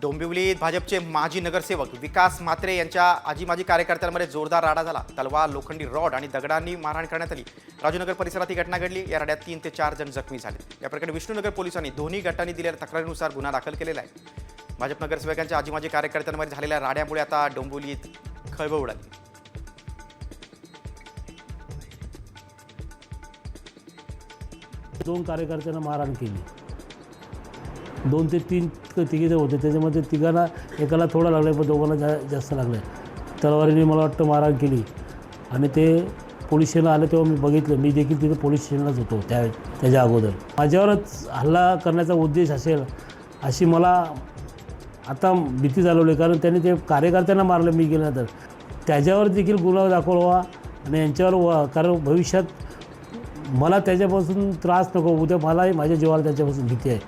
डोंबिवलीत भाजपचे माजी नगरसेवक विकास म्हात्रे यांच्या आजी माजी कार्यकर्त्यांमध्ये जोरदार राडा झाला. तलवार लोखंडी रॉड आणि दगडांनी मारहाण करण्यात आली. राजूनगर परिसरात ही घटना घडली. या राड्यात तीन ते चार जण जखमी झाले. या प्रकरणी विष्णुनगर पोलिसांनी दोन्ही गटांनी दिलेल्या तक्रारीनुसार गुन्हा दाखल केलेला आहे. भाजप नगरसेवकांच्या आजी माजी कार्यकर्त्यांमध्ये झालेल्या राड्यामुळे आता डोंबिवलीत खळबळ उडाली. दोन कार्यकर्त्यांना मारहाण केली. दोन ते तीन तिघे जे होते. त्याच्यामध्ये तिघांना एकाला थोडं लागलं पण दोघांना जा जास्त लागलं तलवारीने मला वाटतं मारहाण केली. आणि ते पोलीस स्टेशनला आलं तेव्हा मी बघितलं. मी देखील तिथे पोलीस स्टेशनलाच होतो त्या त्याच्या अगोदर. माझ्यावरच हल्ला करण्याचा उद्देश असेल अशी मला आता भीती चालवली कारण त्यांनी ते कार्यकर्त्यांना मारलं मी गेल्यानंतर त्याच्यावर देखील गुन्हा दाखल व्हा आणि यांच्यावर व कारण भविष्यात मला त्याच्यापासून त्रास नको. उद्या मलाही माझ्या जीवाला त्याच्यापासून भीती आहे.